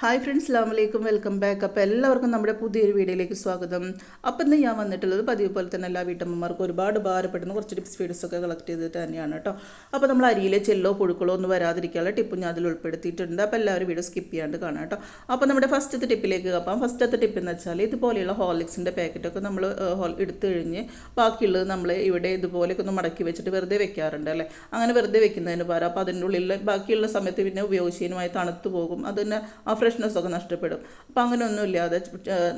Hi friends അസ്ലാമലൈക്കും welcome back അപ്പോൾ എല്ലാവർക്കും നമ്മുടെ പുതിയൊരു വീഡിയോയിലേക്ക് സ്വാഗതം. അപ്പം ഇന്ന് ഞാൻ വന്നിട്ടുള്ളത് പതിവ് പോലെ തന്നെ എല്ലാ വീട്ടമ്മമാർക്കും ഒരുപാട് ഭാരപ്പെടുന്ന കുറച്ച് ടിപ്സ് വീഡിയോസ് ഒക്കെ കളക്ട് ചെയ്തിട്ട് തന്നെയാണ് കേട്ടോ. അപ്പോൾ നമ്മൾ അരിയിലെ ചെല്ലോ പുഴുക്കളോ ഒന്നും വരാതിരിക്കാനുള്ള ടിപ്പ് ഞാൻ അതിൽ ഉൾപ്പെടുത്തിയിട്ടുണ്ട്. അപ്പോൾ എല്ലാവരും വീഡിയോ സ്കിപ്പ് ചെയ്യാണ്ട് കാണാം കേട്ടോ. അപ്പോൾ നമ്മുടെ ഫസ്റ്റത്തെ ടിപ്പിലേക്ക് കപ്പാം ഫസ്റ്റത്തെ ടിപ്പ് എന്ന് വെച്ചാൽ ഇതുപോലെയുള്ള ഹോർലിക്സിന്റെ പാക്കറ്റൊക്കെ നമ്മൾ ഹോൾ എടുത്തു കഴിഞ്ഞ് ബാക്കിയുള്ളത് നമ്മൾ ഇവിടെ ഇതുപോലെയൊക്കെ ഒന്ന് മടക്കി വെച്ചിട്ട് വെറുതെ വെക്കാറുണ്ട് അല്ലേ? അങ്ങനെ വെറുതെ വെക്കുന്നതിന് പകരം അപ്പോൾ അതിന്റെ ഉള്ളിൽ ബാക്കിയുള്ള സമയത്ത് പിന്നെ ഉപയോഗിച്ചതിനുമായി തണുത്ത് പോകും. അതിന് ആ ഫ്രഷ്നെസ് ഒക്കെ നഷ്ടപ്പെടും. അപ്പോൾ അങ്ങനെ ഒന്നും ഇല്ലാതെ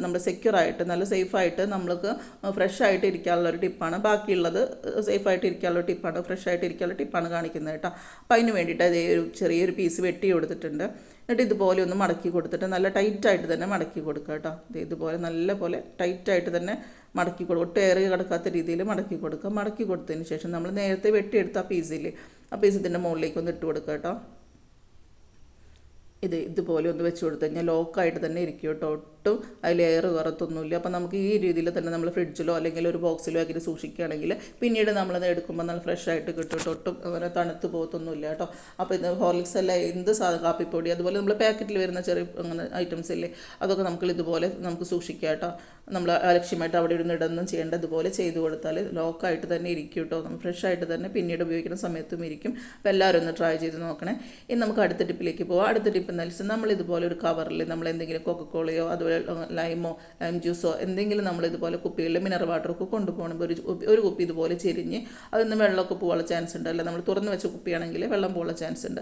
നമ്മൾ സെക്യൂറായിട്ട് നല്ല സേഫായിട്ട് നമ്മൾക്ക് ഫ്രഷ് ആയിട്ട് ഇരിക്കാനുള്ള ഒരു ടിപ്പാണ്. ബാക്കിയുള്ളത് സേഫായിട്ട് ഇരിക്കാനുള്ള ടിപ്പാണ്. ഫ്രഷ് ആയിട്ട് ഇരിക്കാനുള്ള ടിപ്പാണ് കാണിക്കുന്നത് കേട്ടോ. അപ്പോൾ അതിന് വേണ്ടിയിട്ട് അതേ ഒരു ചെറിയൊരു പീസ് വെട്ടി കൊടുത്തിട്ടുണ്ട്. എന്നിട്ട് ഇതുപോലെ ഒന്ന് മടക്കി കൊടുത്തിട്ട് നല്ല ടൈറ്റായിട്ട് തന്നെ മടക്കി കൊടുക്കുക കേട്ടോ. ഇതുപോലെ നല്ല പോലെ ടൈറ്റായിട്ട് തന്നെ മടക്കി കൊടുക്കുക. ഒട്ടേറെ കിടക്കാത്ത രീതിയിൽ മടക്കി കൊടുക്കുക. മടക്കി കൊടുത്തതിന് ശേഷം നമ്മൾ നേരത്തെ വെട്ടിയെടുത്ത ആ പീസിൽ ആ പീസ് ഇതിന്റെ മുകളിലേക്ക് ഒന്ന് ഇട്ട് കൊടുക്കുക കേട്ടോ. ഇത് ഇതുപോലെ ഒന്ന് വെച്ച് കൊടുത്തു കഴിഞ്ഞാൽ ലോക്കായിട്ട് തന്നെ ഇരിക്കും കേട്ടോ. ഒട്ടും അതിൽ എയർ കയറത്തൊന്നുമില്ല. അപ്പോൾ നമുക്ക് ഈ രീതിയിൽ തന്നെ നമ്മൾ ഫ്രിഡ്ജിലോ അല്ലെങ്കിൽ ഒരു ബോക്സിലോ ആക്കി സൂക്ഷിക്കുകയാണെങ്കിൽ പിന്നീട് നമ്മളത് എടുക്കുമ്പോൾ നല്ല ഫ്രഷ് ആയിട്ട് കിട്ടും. ഒട്ടും അങ്ങനെ തണുത്ത് പോകത്തൊന്നുമില്ല കേട്ടോ. അപ്പോൾ ഇത് ഹോർലിക്സ് അല്ല എന്ത് സാധനം കാപ്പിപ്പൊടി അതുപോലെ നമ്മൾ പാക്കറ്റിൽ വരുന്ന ചെറിയ അങ്ങനെ ഐറ്റംസ് ഇല്ലേ അതൊക്കെ നമുക്ക് ഇതുപോലെ നമുക്ക് സൂക്ഷിക്കാം കേട്ടോ. നമ്മൾ അലക്ഷ്യമായിട്ട് അവിടെ ഇരുന്ന് ഇടൊന്നും ചെയ്യേണ്ട ഇതുപോലെ ചെയ്തു കൊടുത്താൽ ലോക്കായിട്ട് തന്നെ ഇരിക്കും കേട്ടോ. നമ്മൾ ഫ്രഷ് ആയിട്ട് തന്നെ പിന്നീട് ഉപയോഗിക്കുന്ന സമയത്തും ഇരിക്കും. അപ്പോൾ എല്ലാവരും ഒന്ന് ട്രൈ ചെയ്ത് നോക്കണേ. ഇനി നമുക്ക് അടുത്ത ടിപ്പിലേക്ക് പോകാം അടുത്ത ടിപ്പ് എന്താ വെച്ചാൽ നമ്മൾ ഇതുപോലെ ഒരു കവറിൽ നമ്മൾ എന്തെങ്കിലും കൊക്കക്കോളയോ അതുപോലെ ലൈമോ ലൈം ജ്യൂസോ എന്തെങ്കിലും നമ്മൾ ഇതുപോലെ കുപ്പികളിൽ മിനറൽ വാട്ടറൊക്കെ കൊണ്ടുപോകണമെങ്കിൽ ഒരു ഒരു കുപ്പി ഇതുപോലെ ചെരിഞ്ഞ് അതിൽ നിന്ന് വെള്ളമൊക്കെ പോകാനുള്ള ചാൻസ് ഉണ്ട്. അല്ല? നമ്മൾ തുറന്ന് വെച്ച കുപ്പിയാണെങ്കിൽ വെള്ളം പോകാനുള്ള ചാൻസ് ഉണ്ട്.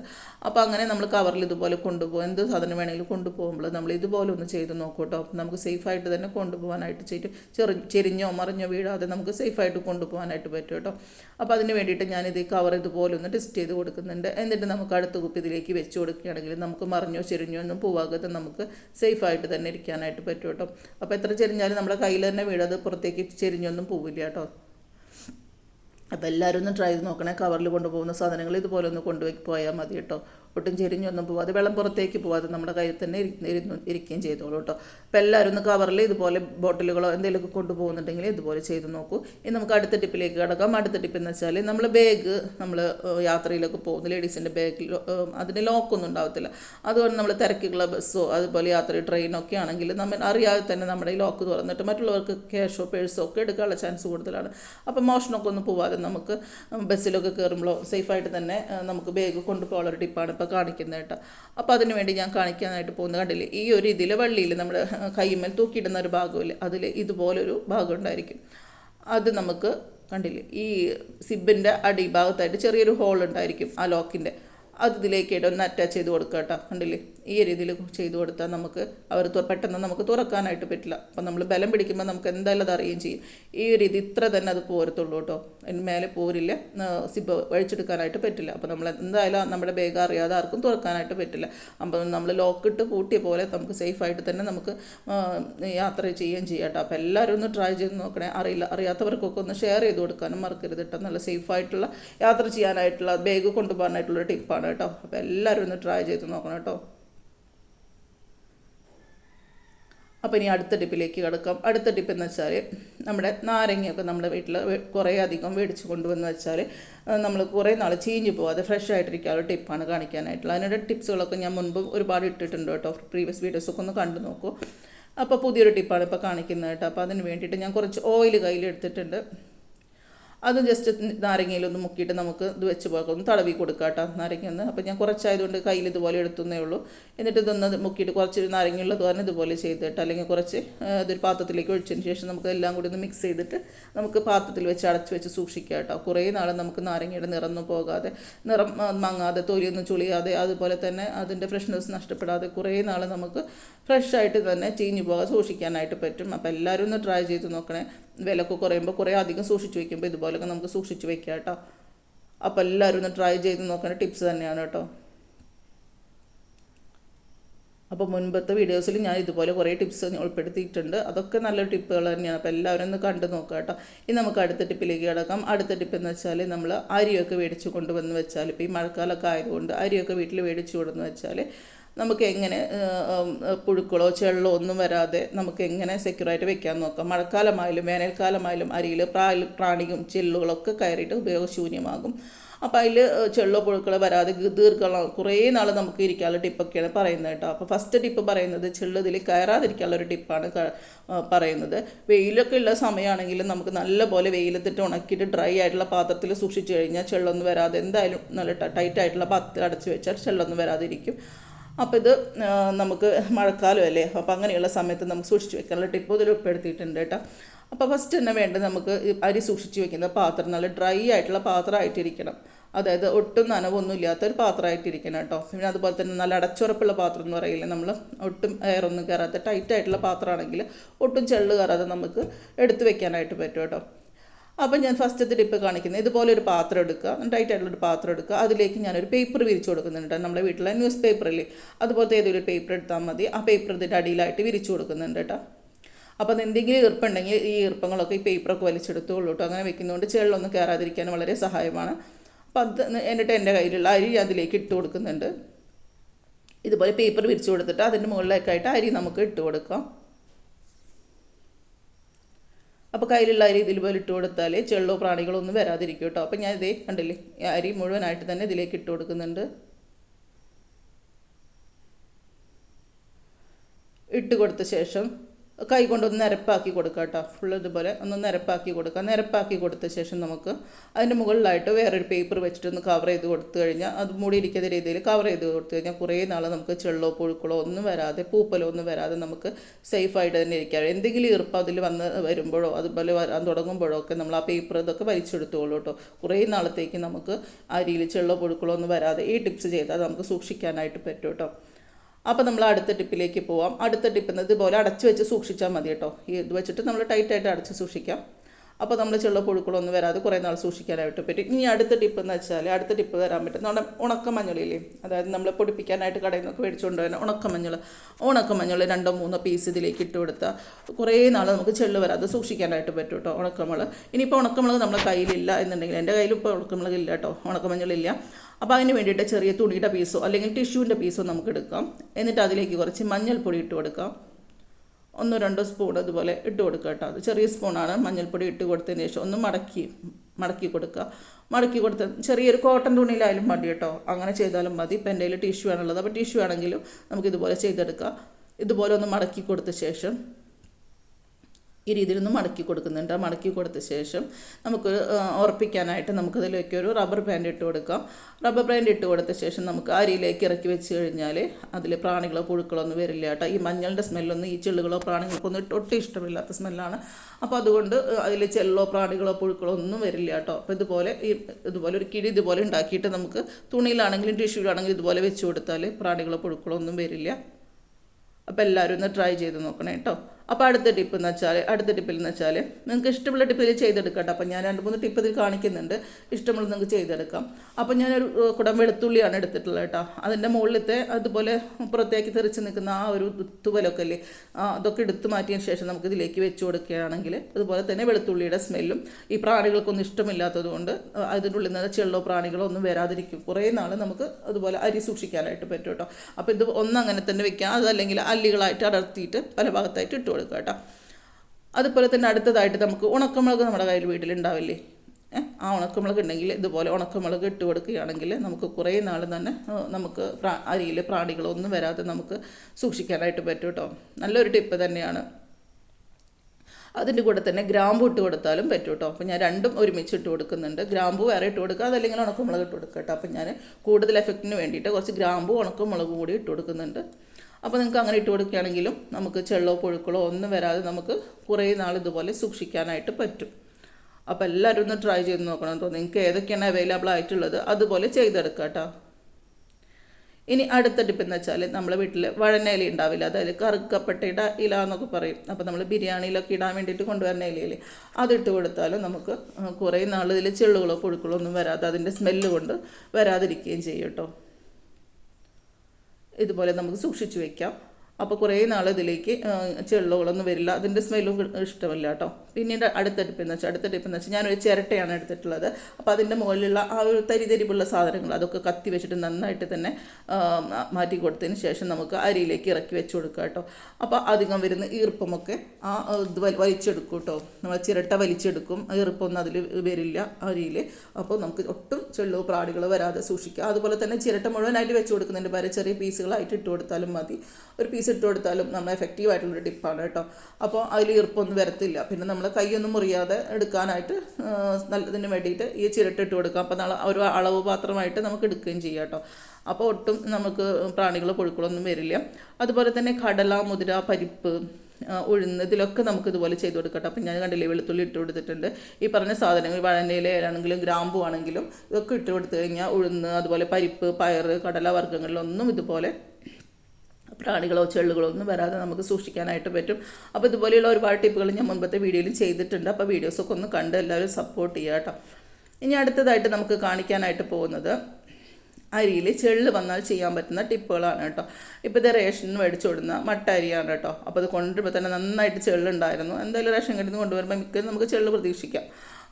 അപ്പോൾ അങ്ങനെ നമ്മൾ കവറിൽ ഇതുപോലെ കൊണ്ടുപോകും. എന്ത് സാധനം വേണമെങ്കിലും കൊണ്ടുപോകുമ്പോൾ നമ്മൾ ഇതുപോലെ ഒന്ന് ചെയ്ത് നോക്കും കേട്ടോ. അപ്പോൾ നമുക്ക് സേഫായിട്ട് തന്നെ കൊണ്ടുപോകാനായിട്ട് ചെയ്തു ചെറു ചെരിഞ്ഞോ മറിഞ്ഞോ വീഴാതെ നമുക്ക് സേഫായിട്ട് കൊണ്ടുപോകാനായിട്ട് പറ്റും കേട്ടോ. അപ്പോൾ അതിന് വേണ്ടിയിട്ട് ഞാനിത് ഈ കവർ ഇതുപോലെ ഒന്ന് ടെസ്റ്റ് ചെയ്ത് കൊടുക്കുന്നുണ്ട്. എന്നിട്ട് നമുക്ക് അടുത്ത കുപ്പി ഇതിലേക്ക് വെച്ച് കൊടുക്കുകയാണെങ്കിൽ നമുക്ക് മറിഞ്ഞോ ചെരിഞ്ഞോ ഒന്നും പോവാതെ നമുക്ക് സേഫായിട്ട് തന്നെ ഇരിക്കാനായിട്ട് പറ്റും കേട്ടോ. അപ്പോൾ എത്ര ചെരിഞ്ഞാലും നമ്മുടെ കയ്യിൽ തന്നെ വീഴാതെ പുറത്തേക്ക് ചെരിഞ്ഞൊന്നും പോവില്ല കേട്ടോ. അപ്പോൾ എല്ലാവരും ഒന്ന് ട്രൈ ചെയ്ത് നോക്കണേ. കവറിൽ കൊണ്ടുപോകുന്ന സാധനങ്ങൾ ഇതുപോലെ ഒന്ന് കൊണ്ടുപോയി പോയാൽ മതി കേട്ടോ. ഒട്ടും ചെരിഞ്ഞൊന്നും പോവാതെ വെള്ളം പുറത്തേക്ക് പോവാതെ നമ്മുടെ കയ്യിൽ തന്നെ ഇരുന്ന് ഇരിക്കുകയും ചെയ്തോളൂ കേട്ടോ. അപ്പോൾ എല്ലാവരും ഒന്ന് കവറിൽ ഇതുപോലെ ബോട്ടിലുകളോ എന്തെങ്കിലുമൊക്കെ കൊണ്ടുപോകുന്നുണ്ടെങ്കിൽ ഇതുപോലെ ചെയ്ത് നോക്കൂ. ഇനി നമുക്ക് അടുത്ത ടിപ്പിലേക്ക് കിടക്കാം. അടുത്ത ടിപ്പ് എന്ന് വെച്ചാൽ നമ്മൾ ബാഗ് നമ്മൾ യാത്രയിലൊക്കെ പോകുന്ന ലേഡീസിന്റെ ബാഗിൽ അതിന് ലോക്കൊന്നും ഉണ്ടാവത്തില്ല. അതുകൊണ്ട് നമ്മൾ തിരക്കുള്ള ബസ്സോ അതുപോലെ യാത്ര ട്രെയിനൊക്കെ ആണെങ്കിൽ നമ്മൾ അറിയാതെ തന്നെ നമ്മുടെ ഈ ലോക്ക് തുറന്നിട്ട് മറ്റുള്ളവർക്ക് ക്യാഷോ പേഴ്സോ ഒക്കെ എടുക്കാനുള്ള ചാൻസ് കൂടുതലാണ്. അപ്പോൾ മോഷണമൊക്കെ ഒന്നും പോവാതെ നമുക്ക് ബസ്സിലൊക്കെ കയറുമ്പോഴോ സേഫായിട്ട് തന്നെ നമുക്ക് ബാഗ് കൊണ്ടുപോകാനുള്ള ഒരു ടിപ്പാണ് ഇപ്പോൾ കാണിക്കുന്നത് കേട്ടോ. അപ്പോൾ അതിന് വേണ്ടി ഞാൻ കാണിക്കാനായിട്ട് പോകുന്ന കണ്ടില്ലേ? ഈ ഒരു ഇതിലെ വള്ളിയിൽ നമ്മുടെ കൈമേൽ തൂക്കിയിടുന്ന ഒരു ഭാഗമില്ലേ? അതിൽ ഇതുപോലൊരു ഭാഗം ഉണ്ടായിരിക്കും. അത് നമുക്ക് കണ്ടില്ലേ? ഈ സിബിന്റെ അടിഭാഗത്തായിട്ട് ചെറിയൊരു ഹോൾ ഉണ്ടായിരിക്കും ആ ലോക്കിന്റെ അത് ഇതിലേക്കിട്ട് ഒന്ന് അറ്റാച്ച് ചെയ്ത് കൊടുക്കുക കേട്ടോ. കണ്ടില്ലേ? ഈ രീതിയിൽ ചെയ്ത് കൊടുത്താൽ നമുക്ക് അവർ പെട്ടെന്ന് നമുക്ക് തുറക്കാനായിട്ട് പറ്റില്ല. അപ്പം നമ്മൾ ബലം പിടിക്കുമ്പോൾ നമുക്ക് എന്തായാലും അത് അറിയുകയും ചെയ്യും. ഈ ഒരു ഇത് ഇത്ര തന്നെ അത് പോരത്തുള്ളൂ കേട്ടോ. മേലെ പോരില്ല സിബ് വഴിച്ചെടുക്കാനായിട്ട് പറ്റില്ല. അപ്പോൾ നമ്മൾ എന്തായാലും നമ്മുടെ ബേഗ് അറിയാതെ ആർക്കും തുറക്കാനായിട്ട് പറ്റില്ല. അപ്പം നമ്മൾ ലോക്കിട്ട് പൂട്ടിയ പോലെ നമുക്ക് സേഫായിട്ട് തന്നെ നമുക്ക് യാത്ര ചെയ്യുകയും ചെയ്യാം കേട്ടോ. അപ്പോൾ എല്ലാവരും ഒന്ന് ട്രൈ ചെയ്ത് നോക്കണേ. അറിയില്ല അറിയാത്തവർക്കൊക്കെ ഒന്ന് ഷെയർ ചെയ്ത് കൊടുക്കാനും മറക്കരുത് കേട്ടോ. നല്ല സേഫായിട്ടുള്ള യാത്ര ചെയ്യാനായിട്ടുള്ള ബാഗ് കൊണ്ടുപോകാനായിട്ടുള്ള ടിപ്പാണ് കേട്ടോ. അപ്പോൾ എല്ലാവരും ഒന്ന് ട്രൈ ചെയ്ത് നോക്കണം കേട്ടോ. അപ്പോൾ ഇനി അടുത്ത ടിപ്പിലേക്ക് കിടക്കാം. അടുത്ത ടിപ്പ് എന്ന് വെച്ചാൽ നമ്മുടെ നാരങ്ങയൊക്കെ നമ്മുടെ വീട്ടിൽ കുറേ അധികം മേടിച്ച് കൊണ്ടുവന്ന് വെച്ചാൽ നമ്മൾ കുറേ നാൾ ചീഞ്ഞ് പോകാതെ ഫ്രഷ് ആയിട്ടിരിക്കാനുള്ള ടിപ്പാണ് കാണിക്കാനായിട്ടുള്ളത്. അതിനുള്ള ടിപ്സുകളൊക്കെ ഞാൻ മുൻപ് ഒരുപാട് ഇട്ടിട്ടുണ്ട് കേട്ടോ. പ്രീവിയസ് വീഡിയോസൊക്കെ ഒന്ന് കണ്ടു നോക്കൂ. അപ്പോൾ പുതിയൊരു ടിപ്പാണ് ഇപ്പോൾ കാണിക്കുന്നത് കേട്ടോ. അപ്പോൾ അതിന് വേണ്ടിയിട്ട് ഞാൻ കുറച്ച് ഓയിൽ കയ്യിലെടുത്തിട്ടുണ്ട് അത് ജസ്റ്റ് നാരങ്ങയിലൊന്ന് മുക്കിയിട്ട് നമുക്ക് ഇത് വെച്ച് പോകാം. ഒന്ന് തടവി കൊടുക്കാം കേട്ടോ നാരങ്ങ ഒന്ന് അപ്പോൾ ഞാൻ കുറച്ചായതുകൊണ്ട് കയ്യിൽ ഇതുപോലെ എടുത്തുന്നേ ഉള്ളൂ. എന്നിട്ട് ഇതൊന്ന് മുക്കിയിട്ട് കുറച്ച് നാരങ്ങയുള്ളത് കാരണം ഇതുപോലെ ചെയ്തിട്ട് അല്ലെങ്കിൽ കുറച്ച് ഇതൊരു പാത്രത്തിലേക്ക് ഒഴിച്ചതിന് ശേഷം നമുക്ക് എല്ലാം കൂടി ഒന്ന് മിക്സ് ചെയ്തിട്ട് നമുക്ക് പാത്രത്തിൽ വെച്ച് അടച്ച് വെച്ച് സൂക്ഷിക്കാം കേട്ടോ. കുറേ നാൾ നമുക്ക് നാരങ്ങയുടെ നിറന്നു പോകാതെ നിറം മങ്ങാതെ തൊലിയൊന്നും ചുളിയാതെ അതുപോലെ തന്നെ അതിന്റെ ഫ്രഷ്നെസ് നഷ്ടപ്പെടാതെ കുറേ നാളെ നമുക്ക് ഫ്രഷായിട്ട് തന്നെ ചീഞ്ഞു പോകാതെ സൂക്ഷിക്കാനായിട്ട് പറ്റും. അപ്പോൾ എല്ലാവരും ഒന്ന് ട്രൈ ചെയ്ത് നോക്കണേ. വിലക്ക് കുറയുമ്പോൾ കുറേ അധികം സൂക്ഷിച്ച് വയ്ക്കുമ്പോൾ ഇതുപോലൊക്കെ നമുക്ക് സൂക്ഷിച്ച് വെക്കാം കേട്ടോ. അപ്പോൾ എല്ലാവരും ഒന്ന് ട്രൈ ചെയ്ത് നോക്കുന്ന ടിപ്സ് തന്നെയാണ് കേട്ടോ. അപ്പോൾ മുൻപത്തെ വീഡിയോസിൽ ഞാൻ ഇതുപോലെ കുറേ ടിപ്സ് ഉൾപ്പെടുത്തിയിട്ടുണ്ട്. അതൊക്കെ നല്ല ടിപ്പുകൾ തന്നെയാണ്. അപ്പോൾ എല്ലാവരും ഒന്ന് കണ്ടു നോക്കുക കേട്ടോ. ഇനി നമുക്ക് അടുത്ത ടിപ്പിലേക്ക് കിടക്കാം. അടുത്ത ടിപ്പ് എന്ന് വെച്ചാൽ നമ്മൾ അരിയൊക്കെ മേടിച്ച് കൊണ്ടുവന്ന് വെച്ചാൽ ഇപ്പോൾ ഈ മഴക്കാലമൊക്കെ ആയതുകൊണ്ട് അരിയൊക്കെ വീട്ടിൽ മേടിച്ച് കൊണ്ടുവന്ന് വെച്ചാൽ നമുക്ക് എങ്ങനെ പുഴുക്കളോ ചെള്ളോ ഒന്നും വരാതെ നമുക്ക് എങ്ങനെ സെക്യൂറായിട്ട് വെക്കാൻ നോക്കാം. മഴക്കാലമായാലും വേനൽക്കാലമായാലും അരിയിൽ പ്രാ പ്രാണിയും ചെല്ലുകളൊക്കെ കയറിയിട്ട് ഉപയോഗശൂന്യമാകും അപ്പോൾ അതിൽ ചെള്ളോ പുഴുക്കളോ വരാതെ ദീർഘം കുറേ നാൾ നമുക്ക് ഇരിക്കാനുള്ള ടിപ്പൊക്കെയാണ് പറയുന്നത് കേട്ടോ. അപ്പോൾ ഫസ്റ്റ് ടിപ്പ് പറയുന്നത് ചെള്ള് ഇതിൽ കയറാതിരിക്കാനുള്ള ഒരു ടിപ്പാണ് പറയുന്നത്. വെയിലൊക്കെ ഉള്ള സമയമാണെങ്കിൽ നമുക്ക് നല്ലപോലെ വെയിലത്തിട്ട് ഉണക്കിയിട്ട് ഡ്രൈ ആയിട്ടുള്ള പാത്രത്തിൽ സൂക്ഷിച്ചു കഴിഞ്ഞാൽ ചെള്ളൊന്നും വരാതെ എന്തായാലും നല്ല ടൈറ്റ് ആയിട്ടുള്ള പാത്രത്തിൽ അടച്ചു വെച്ചാൽ ചെള്ളൊന്നും വരാതിരിക്കും. അപ്പോൾ ഇത് നമുക്ക് മഴക്കാലമല്ലേ അപ്പോൾ അങ്ങനെയുള്ള സമയത്ത് നമുക്ക് സൂക്ഷിച്ച് വെക്കാനുള്ള ടിപ്പ് ഇതിൽ ഉൾപ്പെടുത്തിയിട്ടുണ്ട് കേട്ടോ. അപ്പോൾ ഫസ്റ്റ് തന്നെ വേണ്ടത് നമുക്ക് അരി സൂക്ഷിച്ച് വെക്കുന്ന പാത്രം നല്ല ഡ്രൈ ആയിട്ടുള്ള പാത്രമായിട്ടിരിക്കണം. അതായത് ഒട്ടും നനവൊന്നും ഇല്ലാത്ത ഒരു പാത്രമായിട്ടിരിക്കണം കേട്ടോ. പിന്നെ അതുപോലെ തന്നെ നല്ല അടച്ചുറപ്പുള്ള പാത്രം എന്ന് പറയില്ലേ നമ്മൾ ഒട്ടും എയറൊന്നും കയറാത്ത ടൈറ്റ് ആയിട്ടുള്ള പാത്രമാണെങ്കിൽ ഒട്ടും ചെള്ള് കയറാതെ നമുക്ക് എടുത്ത് വെക്കാനായിട്ട് പറ്റും കേട്ടോ. അപ്പം ഞാൻ ഫസ്റ്റത്തെ ടിപ്പ് കാണിക്കുന്നത് ഇതുപോലെ ഒരു പാത്രം എടുക്കുക. ടൈറ്റ് ആയിട്ടുള്ള ഒരു പാത്രം എടുക്കുക. അതിലേക്ക് ഞാനൊരു പേപ്പർ വിരിച്ചു കൊടുക്കുന്നുണ്ട് നമ്മുടെ വീട്ടിലെ ന്യൂസ് പേപ്പറിൽ അതുപോലത്തെ ഏതൊരു പേപ്പർ എടുത്താൽ മതി. ആ പേപ്പർ ഇതിന്റെ അടിയിലായിട്ട് വിരിച്ചു കൊടുക്കുന്നുണ്ട് കേട്ടോ അപ്പോൾ അത് എന്തെങ്കിലും ഈർപ്പുണ്ടെങ്കിൽ ഈ ഈർപ്പങ്ങളൊക്കെ ഈ പേപ്പറൊക്കെ വലിച്ചെടുത്തോളൂ കേട്ടോ അങ്ങനെ വെക്കുന്നതുകൊണ്ട് ചെള്ളൊന്നും കയറാതിരിക്കാൻ വളരെ സഹായമാണ്. അപ്പോൾ അത് എന്നിട്ട് എന്റെ കയ്യിലുള്ള അരി അതിലേക്ക് ഇട്ട് കൊടുക്കുന്നുണ്ട്. ഇതുപോലെ പേപ്പർ വിരിച്ചു കൊടുത്തിട്ട് അതിന്റെ മുകളിലേക്കായിട്ട് അരി നമുക്ക് ഇട്ട് കൊടുക്കാം. അപ്പോൾ കയ്യിലുള്ള അരി ഇതിൽ ഇട്ട് കൊടുത്താൽ ചെള്ളോ പ്രാണികളോ ഒന്നും വരാതിരിക്കും കേട്ടോ. അപ്പോൾ ഞാൻ ഇതേ കണ്ടില്ലേ അരി മുഴുവനായിട്ട് തന്നെ ഇതിലേക്ക് ഇട്ട് കൊടുക്കുന്നുണ്ട്. ഇട്ട് കൊടുത്ത ശേഷം കൈ കൊണ്ടൊന്ന് നിരപ്പാക്കി കൊടുക്കുക കേട്ടോ. ഫുൾ ഇതുപോലെ ഒന്ന് നിരപ്പാക്കി കൊടുക്കുക. നിരപ്പാക്കി കൊടുത്ത ശേഷം നമുക്ക് അതിന്റെ മുകളിലായിട്ട് വേറൊരു പേപ്പർ വെച്ചിട്ട് ഒന്ന് കവർ ചെയ്ത് കൊടുത്തു കഴിഞ്ഞാൽ അത് മൂടിയിരിക്കുന്ന രീതിയിൽ കവർ ചെയ്ത് കൊടുത്തു കഴിഞ്ഞാൽ കുറേ നാൾ നമുക്ക് ചെള്ളോ പുഴുക്കളോ ഒന്നും വരാതെ പൂപ്പലോ ഒന്നും വരാതെ നമുക്ക് സേഫായിട്ട് തന്നെ ഇരിക്കാം. എന്തെങ്കിലും ഈർപ്പം അതിൽ വന്ന് വരുമ്പോഴോ അതുപോലെ വരാൻ തുടങ്ങുമ്പോഴോ ഒക്കെ നമ്മൾ ആ പേപ്പർ ഇതൊക്കെ വലിച്ചെടുത്തോളൂ കേട്ടോ. കുറേ നാളത്തേക്ക് നമുക്ക് അരിയിൽ ചെള്ളോ പുഴുക്കളോ ഒന്നും വരാതെ ഈ ടിപ്സ് ചെയ്താൽ നമുക്ക് സൂക്ഷിക്കാനായിട്ട് പറ്റും കേട്ടോ. അപ്പോൾ നമ്മൾ അടുത്ത ടിപ്പിലേക്ക് പോവാം. അടുത്ത ടിപ്പ് ഇതുപോലെ അടച്ചു വെച്ച് സൂക്ഷിച്ചാൽ മതി കേട്ടോ. ഇത് വെച്ചിട്ട് നമ്മൾ ടൈറ്റായിട്ട് അടച്ച് സൂക്ഷിക്കാം. അപ്പോൾ നമ്മൾ ചെള്ള പുഴുക്കളൊന്നും വരാതെ കുറേ നാൾ സൂക്ഷിക്കാനായിട്ട് പറ്റും. ഇനി അടുത്ത ടിപ്പ് എന്ന് വെച്ചാൽ അടുത്ത ടിപ്പ് തരാൻ പറ്റും. നമ്മുടെ ഉണക്കമഞ്ഞളില്ലേ? അതായത് നമ്മൾ പൊടിപ്പിക്കാനായിട്ട് കടയിൽ നിന്നൊക്കെ മേടിച്ചുകൊണ്ട് വരുന്ന ഉണക്കമഞ്ഞൾ ഉണക്കമഞ്ഞൾ രണ്ടോ മൂന്നോ പീസ് ഇതിലേക്ക് ഇട്ട് കൊടുത്താൽ കുറേ നാൾ നമുക്ക് ചെള്ള് വരാതെ സൂക്ഷിക്കാനായിട്ട് പറ്റും കേട്ടോ ഉണക്കമുളക് ഇനിയിപ്പോൾ ഉണക്കമുളക് നമ്മുടെ കയ്യിലില്ല എന്നുണ്ടെങ്കിൽ എന്റെ കയ്യിൽ ഇപ്പോൾ ഉണക്കമുളക് ഇല്ല കേട്ടോ ഉണക്കമഞ്ഞളില്ല. അപ്പോൾ അതിന് വേണ്ടിയിട്ട് ചെറിയ തുണിയുടെ പീസോ അല്ലെങ്കിൽ ടിഷ്യൂവിന്റെ പീസോ നമുക്ക് എടുക്കാം. എന്നിട്ട് അതിലേക്ക് കുറച്ച് മഞ്ഞൾപ്പൊടി ഇട്ട് കൊടുക്കാം. ഒന്നോ രണ്ടോ സ്പൂൺ അതുപോലെ ഇട്ട് കൊടുക്കുക കേട്ടോ. അത് ചെറിയ സ്പൂണാണ് മഞ്ഞൾപ്പൊടി ഇട്ട് കൊടുത്തതിന് ശേഷം ഒന്ന് മടക്കി മടക്കി കൊടുക്കുക. മടക്കി കൊടുത്ത ചെറിയൊരു കോട്ടൺ തുണിയിലായാലും മതി കേട്ടോ. അങ്ങനെ ചെയ്താലും മതി. ഇപ്പം എന്റെ കയ്യിൽ ടിഷ്യൂ ആണുള്ളത്. അപ്പോൾ ടിഷ്യൂ ആണെങ്കിലും നമുക്ക് ഇതുപോലെ ചെയ്തെടുക്കാം. ഇതുപോലെ ഒന്ന് മടക്കി കൊടുത്ത ശേഷം ഈ രീതിയിലൊന്ന് മടക്കി കൊടുക്കുന്നുണ്ട്. മടക്കി കൊടുത്ത ശേഷം നമുക്ക് ഉറപ്പിക്കാനായിട്ട് നമുക്കതിലേക്ക് ഒരു റബ്ബർ ബാൻഡ് ഇട്ട് കൊടുക്കാം. റബ്ബർ ബാൻഡ് ഇട്ട് കൊടുത്ത ശേഷം നമുക്ക് അരിയിലേക്ക് ഇറക്കി വെച്ച് കഴിഞ്ഞാൽ അതിൽ പ്രാണികളോ പുഴുക്കളോ ഒന്നും വരില്ല കേട്ടോ. ഈ മഞ്ഞളുടെ സ്മെല്ലൊന്നും ഈ ചെള്ളുകളോ പ്രാണികൾക്കൊന്നും ഒട്ടും ഇഷ്ടമില്ലാത്ത സ്മെല്ലാണ്. അപ്പോൾ അതുകൊണ്ട് അതിൽ ചെള്ളോ പ്രാണികളോ പുഴുക്കളോ ഒന്നും വരില്ല കേട്ടോ. അപ്പോൾ ഇതുപോലെ ഈ ഇതുപോലെ ഒരു കിഴി ഇതുപോലെ ഉണ്ടാക്കിയിട്ട് നമുക്ക് തുണിയിലാണെങ്കിലും ടിഷ്യൂലാണെങ്കിലും ഇതുപോലെ വെച്ച് കൊടുത്താൽ പ്രാണികളോ പുഴുക്കളോ ഒന്നും വരില്ല. അപ്പോൾ എല്ലാവരും ഒന്ന് ട്രൈ ചെയ്ത് നോക്കണേ കേട്ടോ. അപ്പോൾ അടുത്ത ടിപ്പ് എന്ന് വെച്ചാൽ അടുത്ത ടിപ്പിൽ എന്ന് വെച്ചാൽ നിങ്ങൾക്ക് ഇഷ്ടമുള്ള ടിപ്പിൽ ചെയ്തെടുക്കാം കേട്ടോ അപ്പോൾ ഞാൻ രണ്ട് മൂന്ന് ടിപ്പ് ഇതിൽ കാണിക്കുന്നുണ്ട്. ഇഷ്ടമുള്ള നിങ്ങൾക്ക് ചെയ്തെടുക്കാം. അപ്പോൾ ഞാനൊരു കുടം വെളുത്തുള്ളിയാണ് എടുത്തിട്ടുള്ളത് കേട്ടോ. അതിന്റെ മുകളിലത്തെ അതുപോലെ പുറത്തേക്ക് തെറിച്ച് നിൽക്കുന്ന ആ ഒരു തുവലൊക്കെ അല്ലേ അതൊക്കെ എടുത്തു മാറ്റിയതിന് ശേഷം നമുക്ക് ഇതിലേക്ക് വെച്ച് കൊടുക്കുകയാണെങ്കിൽ അതുപോലെ തന്നെ വെളുത്തുള്ളിയുടെ സ്മെല്ലും ഈ പ്രാണികൾക്കൊന്നും ഇഷ്ടമില്ലാത്തതുകൊണ്ട് അതിന്റെ ഉള്ളിൽ നിന്ന് ചെള്ളോ പ്രാണികളോ ഒന്നും വരാതിരിക്കും. കുറേ നാൾ നമുക്ക് അതുപോലെ അരി സൂക്ഷിക്കാനായിട്ട് പറ്റും കേട്ടോ. അപ്പോൾ ഇത് ഒന്നങ്ങനെ തന്നെ വെക്കാം. അതല്ലെങ്കിൽ അല്ലികളായിട്ട് അടർത്തിയിട്ട് പല ഭാഗത്തായിട്ട് ഇട്ട് കൊടുക്കുക കേട്ടോ. അതുപോലെ തന്നെ അടുത്തതായിട്ട് നമുക്ക് ഉണക്കമുളക് നമ്മുടെ കയ്യിൽ വീട്ടിലുണ്ടാവില്ലേ? ആ ഉണക്കമുളക് ഉണ്ടെങ്കിൽ ഇതുപോലെ ഉണക്കമുളക് ഇട്ട് കൊടുക്കുകയാണെങ്കിൽ നമുക്ക് കുറേ നാൾ തന്നെ നമുക്ക് അരിയിൽ പ്രാണികളൊന്നും വരാതെ നമുക്ക് സൂക്ഷിക്കാനായിട്ട് പറ്റും കേട്ടോ. നല്ലൊരു ടിപ്പ് തന്നെയാണ്. അതിന്റെ കൂടെ തന്നെ ഗ്രാമ്പു ഇട്ട് കൊടുത്താലും പറ്റും കേട്ടോ. അപ്പോൾ ഞാൻ രണ്ടും ഒരുമിച്ച് ഇട്ട് കൊടുക്കുന്നുണ്ട്. ഗ്രാമ്പു വേറെ ഇട്ട് കൊടുക്കുക അതല്ലെങ്കിൽ ഉണക്കമുളക് ഇട്ട് കൊടുക്കുക കേട്ടോ. അപ്പോൾ ഞാൻ കൂടുതൽ എഫക്റ്റിന് വേണ്ടിയിട്ട് കുറച്ച് ഗ്രാമ്പു ഉണക്കമുളകും കൂടി ഇട്ട് കൊടുക്കുന്നുണ്ട്. അപ്പോൾ നിങ്ങൾക്ക് അങ്ങനെ ഇട്ട് കൊടുക്കുകയാണെങ്കിലും നമുക്ക് ചെള്ളോ പുഴുക്കളോ ഒന്നും വരാതെ നമുക്ക് കുറേ നാൾ ഇതുപോലെ സൂക്ഷിക്കാനായിട്ട് പറ്റും. അപ്പോൾ എല്ലാവരും ഒന്ന് ട്രൈ ചെയ്ത് നോക്കണം തോന്നുന്നു നിങ്ങൾക്ക് ഏതൊക്കെയാണ് അവൈലബിൾ ആയിട്ടുള്ളത് അതുപോലെ ചെയ്തെടുക്കാം കേട്ടോ ഇനി അടുത്ത ടിപ്പ് എന്ന് വെച്ചാൽ നമ്മളെ വീട്ടിൽ വഴനയില ഉണ്ടാവില്ല. അതായത് കറുക്കപ്പെട്ട ഇട ഇല എന്നൊക്കെ പറയും. അപ്പോൾ നമ്മൾ ബിരിയാണിയിലൊക്കെ ഇടാൻ വേണ്ടിയിട്ട് കൊണ്ടുവരുന്ന ഇലയില്ലേ അതിട്ട് കൊടുത്താലും നമുക്ക് കുറേ നാൾ ചെള്ളുകളോ പുഴുക്കളോ ഒന്നും വരാതെ അതിന്റെ സ്മെല്ല് കൊണ്ട് വരാതിരിക്കുകയും ചെയ്യും കേട്ടോ ഇതുപോലെ നമുക്ക് സൂക്ഷിച്ചു വെക്കാം. അപ്പോൾ കുറേ നാൾ ഇതിലേക്ക് ചെള്ളുകളൊന്നും വരില്ല. അതിന്റെ സ്മെല്ലും ഇഷ്ടമല്ല കേട്ടോ. പിന്നീട് അടുത്ത ടിപ്പ് എന്ന് വെച്ചാൽ അടുത്ത ടിപ്പ് എന്ന് വെച്ചാൽ ഞാനൊരു ചിരട്ടയാണ് എടുത്തിട്ടുള്ളത്. അപ്പോൾ അതിന്റെ മുകളിലുള്ള ആ ഒരു തരി തരിപ്പുള്ള സാധനങ്ങൾ അതൊക്കെ കത്തി വെച്ചിട്ട് നന്നായിട്ട് തന്നെ മാറ്റി കൊടുത്തതിന് ശേഷം നമുക്ക് അരിയിലേക്ക് ഇറക്കി വെച്ച് കൊടുക്കുക കേട്ടോ. അപ്പോൾ അധികം വരുന്ന ഈർപ്പമൊക്കെ ആ ഇത് വലിച്ചെടുക്കും കേട്ടോ. നമ്മൾ ചിരട്ട വലിച്ചെടുക്കും ഈർപ്പമൊന്നും അതിൽ വരില്ല അരിയിൽ അപ്പോൾ നമുക്ക് ഒട്ടും ചെള്ളോ പ്രാടികൾ വരാതെ സൂക്ഷിക്കുക അതുപോലെ തന്നെ ചിരട്ട മുഴുവനായിട്ട് വെച്ച് കൊടുക്കുന്നതിന്റെ പകരം ചെറിയ പീസുകളായിട്ട് ഇട്ട് കൊടുത്താലും മതി. ഒരു പീസ് ഇട്ട് കൊടുത്താലും നമ്മൾ എഫക്റ്റീവ് ആയിട്ടുള്ളൊരു ടിപ്പാണ് കേട്ടോ. അപ്പോൾ അതിൽ ഈർപ്പൊന്നും വരത്തില്ല. പിന്നെ നമ്മൾ കൈയൊന്നും മുറിയാതെ എടുക്കാനായിട്ട് നല്ലതിന് വേണ്ടിയിട്ട് ഈ ചിരട്ടിട്ട് കൊടുക്കാം. അപ്പോൾ ഒരു അളവ് പാത്രമായിട്ട് നമുക്ക് എടുക്കുകയും ചെയ്യാം കേട്ടോ. അപ്പോൾ ഒട്ടും നമുക്ക് പ്രാണികൾ പുഴുക്കളൊന്നും വരില്ല. അതുപോലെ തന്നെ കടല മുതിര പരിപ്പ് ആ, ഉഴുന്ന് ഇതിലൊക്കെ നമുക്ക് ഇതുപോലെ ചെയ്ത് കൊടുക്കട്ടെ അപ്പം ഞാൻ കണ്ടില്ലേ വെളുത്തുള്ളി ഇട്ട് കൊടുത്തിട്ടുണ്ട്. ഈ പറഞ്ഞ സാധനങ്ങൾ വഴനയിലാണെങ്കിലും ഗ്രാമ്പു ആണെങ്കിലും ഇതൊക്കെ ഇട്ട് കൊടുത്തു കഴിഞ്ഞാൽ ഉഴുന്ന് അതുപോലെ പരിപ്പ് പയർ കടല വർഗങ്ങളിലൊന്നും ഇതുപോലെ പ്രാണികളോ ചെള്ളുകളോ ഒന്നും വരാതെ നമുക്ക് സൂക്ഷിക്കാനായിട്ട് പറ്റും. അപ്പോൾ ഇതുപോലെയുള്ള ഒരുപാട് ടിപ്പുകൾ ഞാൻ മുൻപത്തെ വീഡിയോയിലും ചെയ്തിട്ടുണ്ട്. അപ്പോൾ വീഡിയോസൊക്കെ ഒന്ന് കണ്ട് എല്ലാവരും സപ്പോർട്ട് ചെയ്യുക കേട്ടോ. ഇനി അടുത്തതായിട്ട് നമുക്ക് കാണിക്കാനായിട്ട് പോകുന്നത് അരിയിൽ ചെള്ള് വന്നാൽ ചെയ്യാൻ പറ്റുന്ന ടിപ്പുകളാണ് കേട്ടോ. ഇപ്പോൾ ഇത് റേഷനിൽ മേടിച്ചു കൊടുക്കുന്ന മട്ട അരിയാണ് കേട്ടോ. അപ്പോൾ അത് കൊണ്ടുവരുമ്പോൾ തന്നെ നന്നായിട്ട് ചെള്ളുണ്ടായിരുന്നു. എന്തായാലും റേഷൻ കടയിൽ നിന്ന് കൊണ്ടുവരുമ്പോൾ മിക്കതും നമുക്ക് ചെള്ള് പ്രതീക്ഷിക്കാം.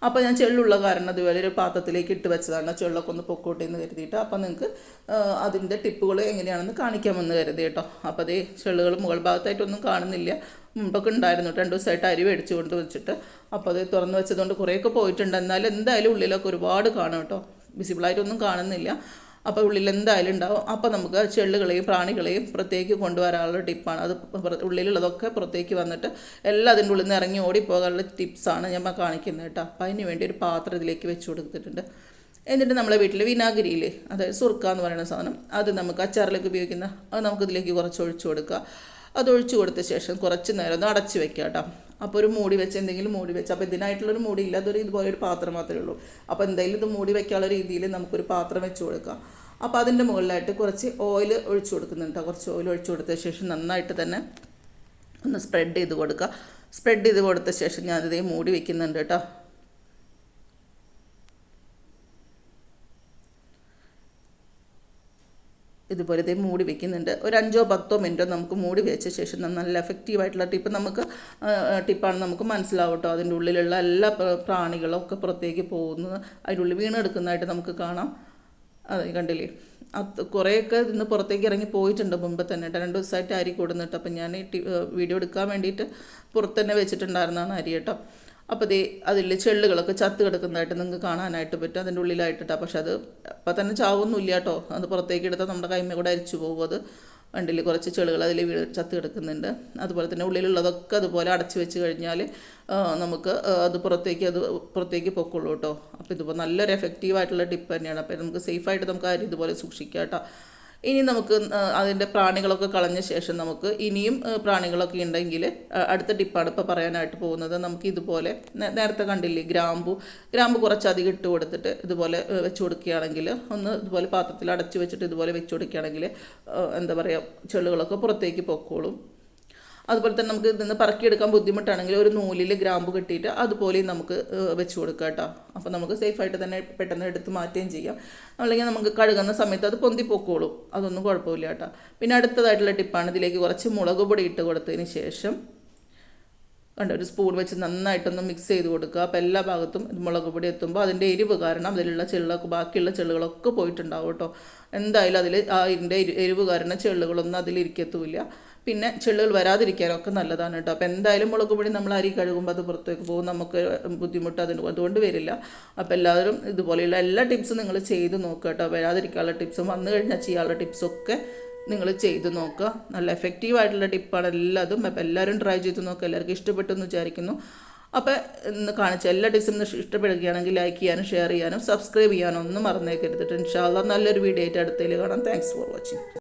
അപ്പോൾ ഞാൻ ചെള്ളുള്ള കാരണം അതുപോലെ ഒരു പാത്രത്തിലേക്ക് ഇട്ട് വെച്ചതാണ്. ചെള്ളൊക്കെ ഒന്ന് പൊക്കോട്ടെ എന്ന് കരുതിയിട്ട് അപ്പോൾ നിങ്ങൾക്ക് അതിന്റെ ടിപ്പുകൾ എങ്ങനെയാണെന്ന് കാണിക്കാമെന്ന് കരുതി കേട്ടോ. അപ്പോൾ അതേ ചെള്ളുകൾ മുകൾ ഭാഗത്തായിട്ടൊന്നും കാണുന്നില്ല. മുമ്പൊക്കെ ഉണ്ടായിരുന്നു രണ്ട് ദിവസമായിട്ട് അരി മേടിച്ചു കൊണ്ട് വെച്ചിട്ട്. അപ്പോൾ അത് തുറന്ന് വെച്ചതുകൊണ്ട് കുറേയൊക്കെ പോയിട്ടുണ്ട്. എന്നാലും എന്തായാലും ഉള്ളിലൊക്കെ ഒരുപാട് കാണും കേട്ടോ. വിസിബിളായിട്ടൊന്നും കാണുന്നില്ല. അപ്പോൾ ഉള്ളിൽ എന്തായാലും ഉണ്ടാവും. അപ്പോൾ നമുക്ക് ചെള്ളുകളെയും പ്രാണികളെയും പുറത്തേക്ക് കൊണ്ടുവരാനുള്ള ടിപ്പാണ് അത് ഉള്ളിലുള്ളതൊക്കെ പുറത്തേക്ക് വന്നിട്ട് എല്ലാം അതിന്റെ ഉള്ളിൽ നിന്ന് ഇറങ്ങി ഓടിപ്പോകാനുള്ള ടിപ്സാണ് ഞാൻ കാണിക്കുന്നത് കേട്ടോ. അപ്പോൾ അതിന് വേണ്ടി ഒരു പാത്രം ഇതിലേക്ക് വെച്ച് കൊടുത്തിട്ടുണ്ട്. എന്നിട്ട് നമ്മളെ വീട്ടിൽ വിനാഗിരിയിൽ അതായത് സുർക്ക എന്ന് പറയുന്ന സാധനം അത് നമുക്ക് അച്ചാറിലേക്ക് ഉപയോഗിക്കുന്ന അത് നമുക്ക് ഇതിലേക്ക് കുറച്ച് ഒഴിച്ചു കൊടുക്കുക. അത് ഒഴിച്ചു കൊടുത്ത ശേഷം കുറച്ച് നേരം ഒന്ന് അടച്ച് വെക്കുക കേട്ടോ. അപ്പോൾ ഒരു മൂടി വെച്ച് എന്തെങ്കിലും മൂടി വെച്ച് അപ്പോൾ ഇതിനായിട്ടുള്ളൊരു മൂടി ഇല്ല അതൊരു ഇതുപോലെ ഒരു പാത്രം മാത്രമേ ഉള്ളൂ. അപ്പോൾ എന്തായാലും ഇത് മൂടി വെക്കാനുള്ള രീതിയിൽ നമുക്കൊരു പാത്രം വെച്ച് കൊടുക്കാം. അപ്പോൾ അതിന്റെ മുകളിലായിട്ട് കുറച്ച് ഓയിൽ ഒഴിച്ചു കൊടുക്കുന്നുണ്ട് കുറച്ച് ഓയിൽ ഒഴിച്ചു കൊടുത്ത ശേഷം നന്നായിട്ട് തന്നെ ഒന്ന് സ്പ്രെഡ് ചെയ്ത് കൊടുക്കുക സ്പ്രെഡ് ചെയ്ത് കൊടുത്ത ശേഷം ഞാൻ ഞാനിതേ മൂടി വെക്കുന്നുണ്ട് കേട്ടോ ഇതുപോലെ ഇതേ മൂടി വെക്കുന്നുണ്ട്. ഒരു അഞ്ചോ പത്തോ മിനിറ്റോ നമുക്ക് മൂടി വെച്ച ശേഷം നല്ല എഫക്റ്റീവായിട്ടുള്ള ടിപ്പ് നമുക്ക് ടിപ്പാണ് നമുക്ക് മനസ്സിലാവും കേട്ടോ അതിന്റെ ഉള്ളിലുള്ള എല്ലാ പ്ര- പ്രാണികളും ഒക്കെ പുറത്തേക്ക് പോകുന്നത്. അതിന്റെ ഉള്ളിൽ വീണെടുക്കുന്നതായിട്ട് നമുക്ക് കാണാം. അതെ കണ്ടില്ലേ? അത് കുറേയൊക്കെ ഇന്ന് പുറത്തേക്ക് ഇറങ്ങി പോയിട്ടുണ്ട് മുമ്പ് തന്നെ. കേട്ടോ രണ്ട് ദിവസമായിട്ട് അരി കൊടുന്നിട്ട്. അപ്പം ഞാൻ ടി- വീഡിയോ എടുക്കാൻ വേണ്ടിയിട്ട് പുറത്ത് തന്നെ വെച്ചിട്ടുണ്ടായിരുന്നതാണ് അരി കേട്ടോ. അപ്പോൾ ദേ അതിൽ ചെള്ളുകളൊക്കെ ചത്ത് കിടക്കുന്നതായിട്ട് നിങ്ങൾക്ക് കാണാനായിട്ട് പറ്റും. അതിന്റെ ഉള്ളിലായിട്ടിട്ടാ. പക്ഷെ അത് അപ്പം തന്നെ ചാവൊന്നുമില്ല കേട്ടോ. അത് പുറത്തേക്ക് എടുത്താൽ നമ്മുടെ കൈമ കൂടെ അരിച്ചു പോകും അത്. വണ്ടിയിൽ കുറച്ച് ചെളികൾ അതിൽ വീട് ചത്ത് കിടക്കുന്നുണ്ട്. അതുപോലെ തന്നെ ഉള്ളിലുള്ളതൊക്കെ അതുപോലെ അടച്ചു വെച്ച് കഴിഞ്ഞാൽ നമുക്ക് അത് പുറത്തേക്ക് അത് പുറത്തേക്ക് പൊക്കുള്ളൂ കേട്ടോ അപ്പോൾ ഇതിപ്പോൾ നല്ലൊരു എഫക്റ്റീവായിട്ടുള്ള ടിപ്പ് തന്നെയാണ്. അപ്പോൾ നമുക്ക് സേഫായിട്ട് നമുക്ക് ആ രീതി ഇതുപോലെ സൂക്ഷിക്കാം കേട്ടോ ഇനി നമുക്ക് അതിന്റെ പ്രാണികളൊക്കെ കളഞ്ഞ ശേഷം നമുക്ക് ഇനിയും പ്രാണികളൊക്കെ ഉണ്ടെങ്കിൽ അടുത്ത ടിപ്പാണ് ഇപ്പോൾ പറയാനായിട്ട് പോകുന്നത്. നമുക്ക് ഇതുപോലെ നേരത്തെ കണ്ടില്ലേ ഗ്രാമ്പു. ഗ്രാമ്പു കുറച്ചധികം ഇട്ട് കൊടുത്തിട്ട് ഇതുപോലെ വെച്ച് കൊടുക്കുകയാണെങ്കിൽ ഒന്ന് ഇതുപോലെ പാത്രത്തിൽ അടച്ചു വെച്ചിട്ട് ഇതുപോലെ വെച്ച് കൊടുക്കുകയാണെങ്കിൽ എന്താ പറയുക ചെള്ളുകളൊക്കെ പുറത്തേക്ക് പൊക്കോളും. അതുപോലെ തന്നെ നമുക്ക് ഇതിൽ നിന്ന് പറക്കിയെടുക്കാൻ ബുദ്ധിമുട്ടാണെങ്കിൽ ഒരു നൂലിൽ ഗ്രാമ്പ് കെട്ടിയിട്ട് അതുപോലെയും നമുക്ക് വെച്ച് കൊടുക്കാം കേട്ടോ. അപ്പോൾ നമുക്ക് സേഫായിട്ട് തന്നെ പെട്ടെന്ന് എടുത്ത് മാറ്റുകയും ചെയ്യാം. അല്ലെങ്കിൽ നമുക്ക് കഴുകുന്ന സമയത്ത് അത് പൊന്തി പൊക്കോളും. അതൊന്നും കുഴപ്പമില്ല കേട്ടോ. പിന്നെ അടുത്തതായിട്ടുള്ള ടിപ്പാണ് ഇതിലേക്ക് കുറച്ച് മുളക് പൊടി ഇട്ട് കൊടുത്തതിന് ശേഷം കണ്ട ഒരു സ്പൂൺ വെച്ച് നന്നായിട്ടൊന്ന് മിക്സ് ചെയ്ത് കൊടുക്കുക. അപ്പോൾ എല്ലാ ഭാഗത്തും മുളക് പൊടി എത്തുമ്പോൾ അതിന്റെ എരിവ് കാരണം അതിലുള്ള ചെള്ളൊക്കെ ബാക്കിയുള്ള ചെള്ളുകളൊക്കെ പോയിട്ടുണ്ടാവും കേട്ടോ. എന്തായാലും അതിൽ ആ ഇതിന്റെ എരിവ് കാരണം ചെള്ളുകളൊന്നും അതിലിരിക്കത്തുമില്ല. പിന്നെ ചെള്ളുകൾ വരാതിരിക്കാനൊക്കെ നല്ലതാണ് കേട്ടോ. അപ്പോൾ എന്തായാലും മുളക് പൊടി നമ്മൾ അരി കഴുകുമ്പോൾ അത് പുറത്തേക്ക് പോകും. നമുക്ക് ബുദ്ധിമുട്ട് അതിന് അതുകൊണ്ട് വരില്ല. അപ്പോൾ എല്ലാവരും ഇതുപോലെയുള്ള എല്ലാ ടിപ്സും നിങ്ങൾ ചെയ്ത് നോക്കുക കേട്ടോ. വരാതിരിക്കാനുള്ള ടിപ്സും വന്നു കഴിഞ്ഞാൽ ചെയ്യാനുള്ള ടിപ്സൊക്കെ നിങ്ങൾ ചെയ്ത് നോക്കുക നല്ല എഫക്റ്റീവ് ആയിട്ടുള്ള ടിപ്പാണ് എല്ലാതും. അപ്പോൾ എല്ലാവരും ട്രൈ ചെയ്ത് നോക്കുക എല്ലാവർക്കും ഇഷ്ടപ്പെട്ടെന്ന് വിചാരിക്കുന്നു. അപ്പോൾ ഇന്ന് കാണിച്ച എല്ലാ ടിപ്സും ഇഷ്ടപ്പെടുകയാണെങ്കിൽ ലൈക്ക് ചെയ്യാനും ഷെയർ ചെയ്യാനും സബ്സ്ക്രൈബ് ചെയ്യാനും ഒന്നും മറന്നേക്കരുത് ഇൻഷാല്ല നല്ലൊരു വീഡിയോ ആയിട്ട് അടുത്തതിൽ കാണാം. Thanks for watching